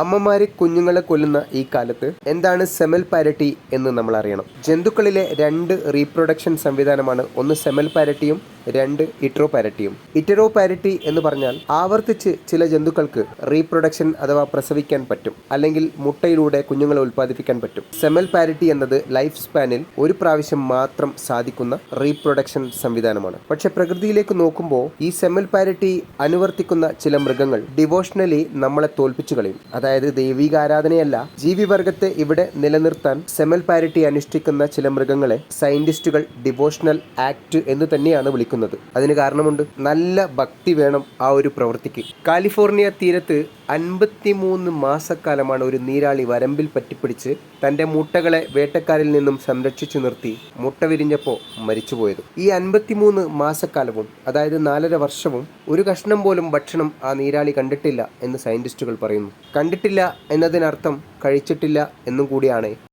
അമ്മമാര് കുഞ്ഞുങ്ങളെ കൊല്ലുന്ന ഈ കാലത്ത് എന്താണ് സെമൽ പാരറ്റി എന്ന് നമ്മൾ അറിയണം ജന്തുക്കളിലെ രണ്ട് റീപ്രൊഡക്ഷൻ സംവിധാനമാണ്. ഒന്ന് സെമൽ പാരറ്റിയും രണ്ട് ഇറ്ററോ പാരറ്റിയും. ഇറ്ററോ പാരറ്റി എന്ന് പറഞ്ഞാൽ ആവർത്തിച്ച് ചില ജന്തുക്കൾക്ക് റീപ്രൊഡക്ഷൻ അഥവാ പ്രസവിക്കാൻ പറ്റും. അല്ലെങ്കിൽ മുട്ടയിലൂടെ കുഞ്ഞുങ്ങളെ ഉൽപ്പാദിപ്പിക്കാൻ പറ്റും. സെമൽ പാരറ്റി എന്നത് ലൈഫ് സ്പാനിൽ ഒരു പ്രാവശ്യം മാത്രം സാധിക്കുന്ന റീപ്രൊഡക്ഷൻ സംവിധാനമാണ്. പക്ഷെ പ്രകൃതിയിലേക്ക് നോക്കുമ്പോൾ ഈ സെമൽ പാരറ്റി അനുവർത്തിക്കുന്ന ചില മൃഗങ്ങൾ ഡിവോഷണലി നമ്മളെ തോൽപ്പിച്ചു കളയും. അതായത് ദൈവിക ആരാധനയല്ല ജീവിവർഗത്തെ ഇവിടെ നിലനിർത്താൻ സെമൽ പാരറ്റി അനുഷ്ഠിക്കുന്ന ചില മൃഗങ്ങളെ സയന്റിസ്റ്റുകൾ ഡിവോഷണൽ ആക്ട് എന്ന് തന്നെയാണ് വിളിക്കുന്നത്. അതിന് കാരണമുണ്ട് നല്ല ഭക്തി വേണം ആ ഒരു പ്രവൃത്തിക്ക്. കാലിഫോർണിയ തീരത്ത് അൻപത്തിമൂന്ന് മാസക്കാലമാണ് ഒരു നീരാളി വരമ്പിൽ പറ്റിപ്പിടിച്ച് തന്റെ മുട്ടകളെ വേട്ടക്കാരിൽ നിന്നും സംരക്ഷിച്ചു നിർത്തി മുട്ട വിരിഞ്ഞപ്പോൾ മരിച്ചുപോയത്. ഈ അൻപത്തിമൂന്ന് മാസക്കാലവും അതായത് നാലര വർഷവും ഒരു കഷ്ണം പോലും ഭക്ഷണം ആ നീരാളി കണ്ടിട്ടില്ല എന്ന് സയന്റിസ്റ്റുകൾ പറയുന്നു. കണ്ടിട്ടില്ല എന്നതിനർത്ഥം കഴിച്ചിട്ടില്ല എന്നും കൂടിയാണ്